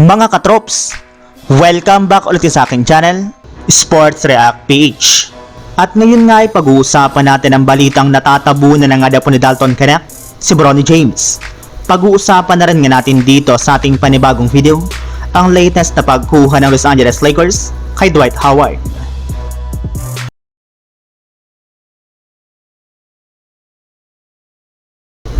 Mga katrops, welcome back ulit sa aking channel, Sports React PH. At ngayon nga ay pag-uusapan natin ang balitang natatabunan ng nga daw po ni Dalton Connect, si Bronny James. Pag-uusapan na rin nga natin dito sa ating panibagong video, ang latest na pagkuha ng Los Angeles Lakers kay Dwight Howard.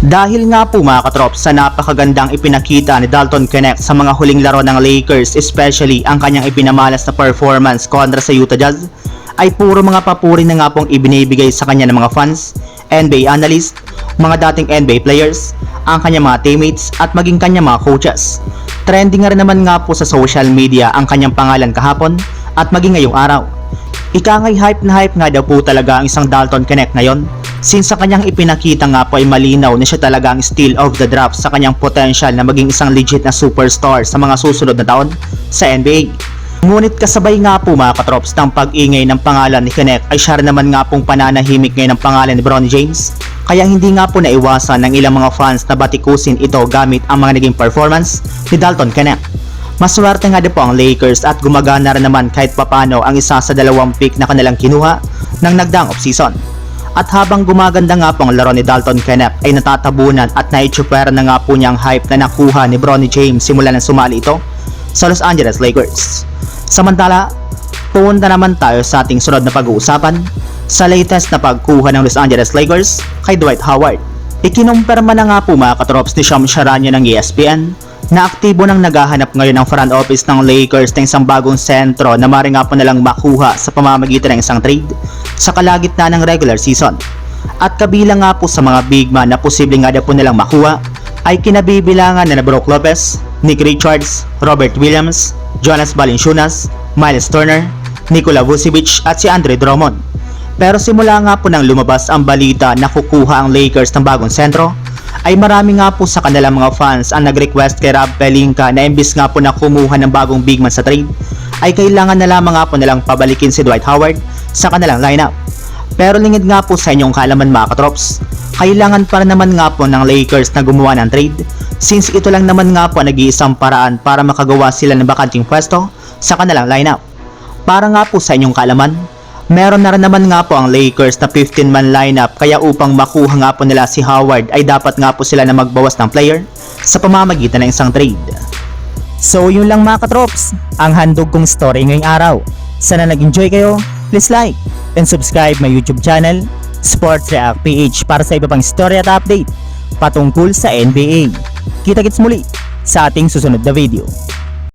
Dahil nga po mga katrop sa napakagandang ipinakita ni Dalton Connect sa mga huling laro ng Lakers, especially ang kanyang ipinamalas na performance kontra sa Utah Jazz, ay puro mga papuri na nga pong ibinibigay sa kanya ng mga fans, NBA analyst, mga dating NBA players, ang kanyang mga teammates at maging kanyang mga coaches. Trending nga rin naman nga po sa social media ang kanyang pangalan kahapon at maging ngayong araw. Ika nga'y hype na hype nga daw po talaga ang isang Dalton Connect ngayon since sa kanyang ipinakita nga po ay malinaw na siya talaga ang steal of the draft sa kanyang potential na maging isang legit na superstar sa mga susunod na taon sa NBA. Ngunit kasabay nga po mga katrops ng pag-ingay ng pangalan ni Connect ay siya naman nga pong pananahimik ngayon ng pangalan ni Bronny James kaya hindi nga po naiwasan ng ilang mga fans na batikusin ito gamit ang mga naging performance ni Dalton Connect. Maswerte nga din po ang Lakers at gumagana rin naman kahit papano ang isa sa dalawang pick na kanilang kinuha ng nagdaang offseason. At habang gumaganda nga po ang laro ni Dalton Kenneth ay natatabunan at naitsupera na nga po niya ang hype na nakuha ni Bronny James simula nang sumali ito sa Los Angeles Lakers. Samantala, punta naman tayo sa ating sunod na pag-uusapan sa latest na pagkuha ng Los Angeles Lakers kay Dwight Howard. Ikinumpirma na nga po mga katrops ni Sham Charania ng ESPN na aktibo nang naghahanap ngayon ng front office ng Lakers ng isang bagong sentro na maaaring nga po nalang makuha sa pamamagitan ng isang trade sa kalagitnaan ng regular season. At kabilang nga po sa mga big man na posibleng nga po nilang makuha ay kinabibilangan na na Brook Lopez, Nick Richards, Robert Williams, Jonas Valanciunas, Miles Turner, Nikola Vucevic at si Andre Drummond. Pero simula nga po nang lumabas ang balita na kukuha ang Lakers ng bagong sentro, ay marami nga po sa kanilang mga fans ang nag-request kay Rob Pelinka na imbis nga po na kumuha ng bagong big man sa trade, ay kailangan na lamang nga po nilang pabalikin si Dwight Howard sa kanilang lineup. Pero lingid nga po sa inyong kalaman mga katrops, kailangan pa rin naman nga po ng Lakers na gumawa ng trade since ito lang naman nga po ang nag-iisang paraan para makagawa sila ng bakanting pwesto sa kanilang lineup. Para nga po sa inyong kalaman, meron na rin naman nga po ang Lakers na 15-man lineup kaya upang makuha nga po nila si Howard ay dapat nga po sila na magbawas ng player sa pamamagitan ng isang trade. So yun lang mga katrops, ang handog kong story ngayong araw. Sana nag-enjoy kayo, please like and subscribe my YouTube channel, Sports React PH para sa iba pang story at update patungkol sa NBA. Kita-kits muli sa ating susunod na video.